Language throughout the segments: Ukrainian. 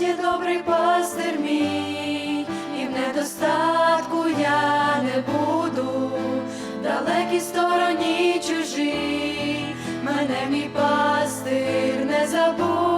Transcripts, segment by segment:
є добрий пастир мій, і в недостатку я не буду, в далекій стороні чужі, мене мій пастир не забуде,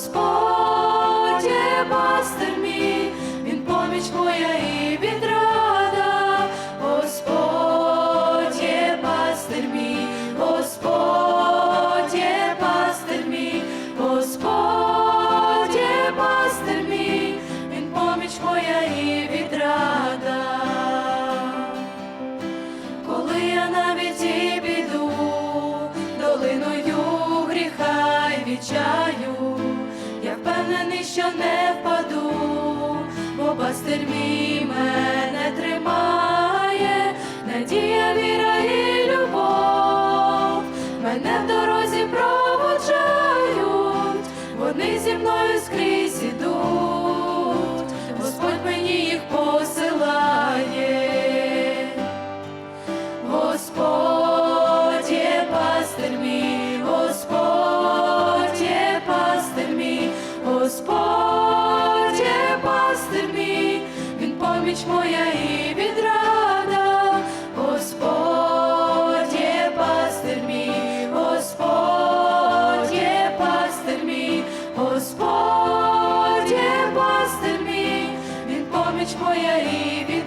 Господь є пастир мій, він поміч моя і відрада, Господь є пастир мій, Господь є пастир мій, Господь є пастир мій, він поміч моя і відрада. Коли я навіть і піду долиною гріха й відчаю, що не впаду, бо пастир мій мене тримає, надія, віра і любов, мене в дорозі проводжають, вони зі мною скрізь ідуть, Господь мені Господь пастир мій, він поміч моя і відрада, Господь пастир мій, Господь пастир мій, Господь пастир мій, він поміч моя і відрада.